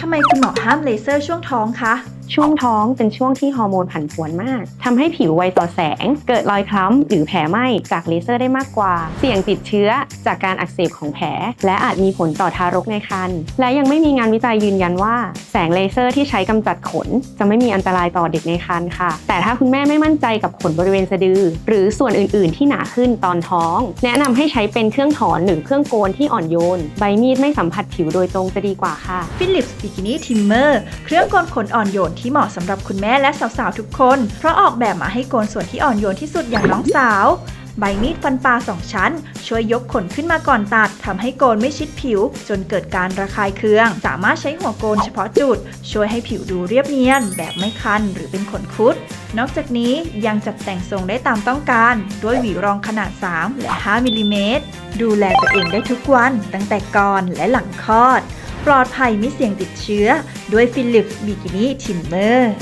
ทำไมคุณหมอห้ามเลเซอร์ช่วงท้องคะ ช่วงท้องเป็นช่วงที่ฮอร์โมนผันผวนมากทำให้ผิวไวต่อแสง เกิดรอยคล้ำหรือแผลไหม้จากเลเซอร์ได้มากกว่า เสี่ยงติดเชื้อจากการอักเสบของแผล และอาจมีผลต่อทารกในครรภ์และยังไม่มีงานวิจัยยืนยันว่า แสงเลเซอร์ที่ใช้กำจัดขน จะไม่มีอันตรายต่อเด็กในครรภ์ค่ะ แต่ถ้าคุณแม่ไม่มั่นใจกับขนบริเวณสะดือ หรือส่วนอื่น ๆ ที่หนาขึ้นตอนท้อง แนะนำให้ใช้เป็นเครื่องถอนหรือเครื่องโกนที่อ่อนโยน ใบมีดไม่สัมผัสผิวโดยตรงจะดีกว่าค่ะ Philips Bikini Trimmer เครื่องโกนขนอ่อนโยนที่เหมาะสำหรับคุณแม่และสาวๆทุกคน เพราะออกแบบมาให้โกนส่วนที่อ่อนโยนที่สุดอย่างน้องสาว ใบมีดฟันปลาสองชั้น ช่วยยกขนขึ้นมาก่อนตัดทำให้โกนไม่ชิดผิว จนเกิดการระคายเคือง สามารถใช้หัวโกนเฉพาะจุด ช่วยให้ผิวดูเรียบเนียน แบบไม่คันหรือเป็นขนคุด นอกจากนี้ยังจัดแต่งทรงได้ตามต้องการ ด้วยหวีรองขนาด 3 และ 5มิลลิเมตรดูแลตัวเองได้ทุกวัน ตั้งแต่ก่อนและหลังคลอด ปลอดภัยไม่เสี่ยงติดเชื้อ ด้วยฟิลิปส์บิกินี่ทิมเมอร์